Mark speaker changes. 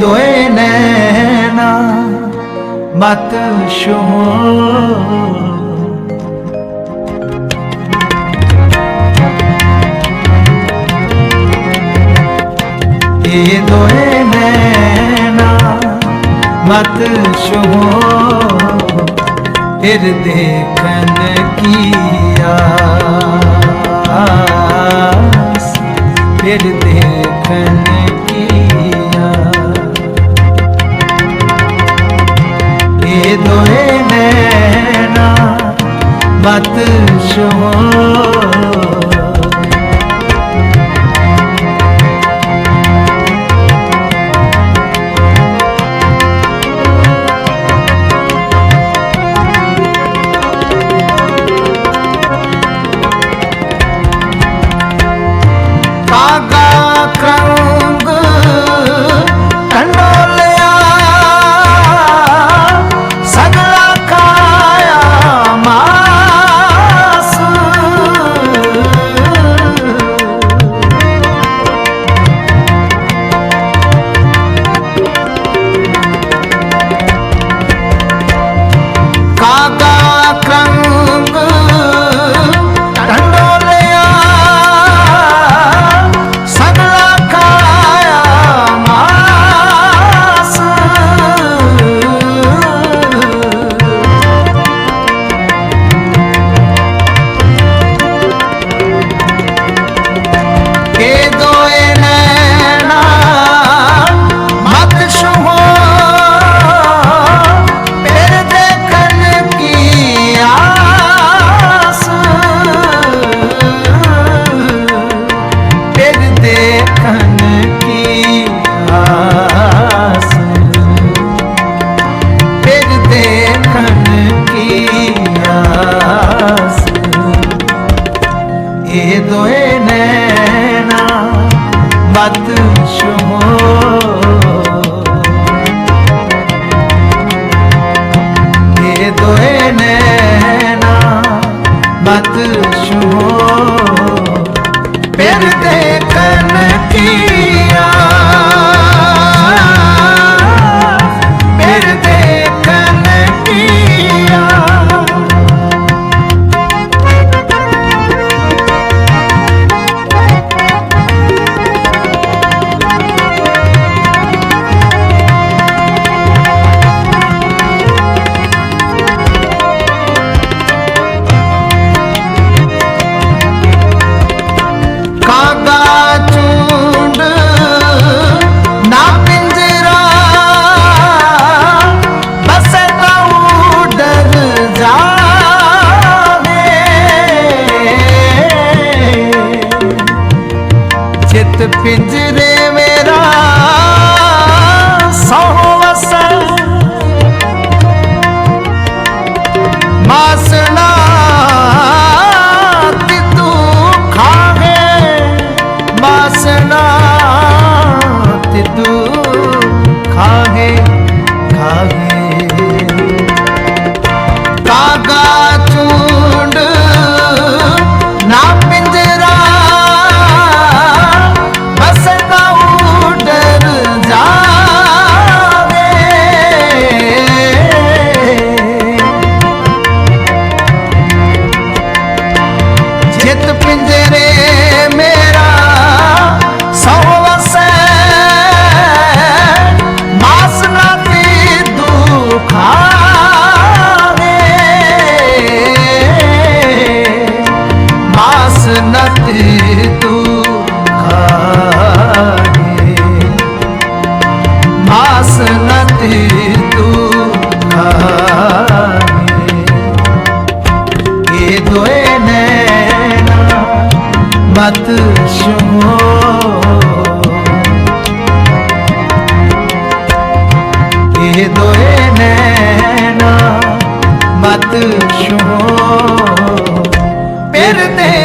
Speaker 1: দোয়ে না বাত শুনো দোয়ে না মত শুভ ফির দেখন কি রাত সময় ਚੜਦੇ ਕਨ ਕੀਆ। independent करते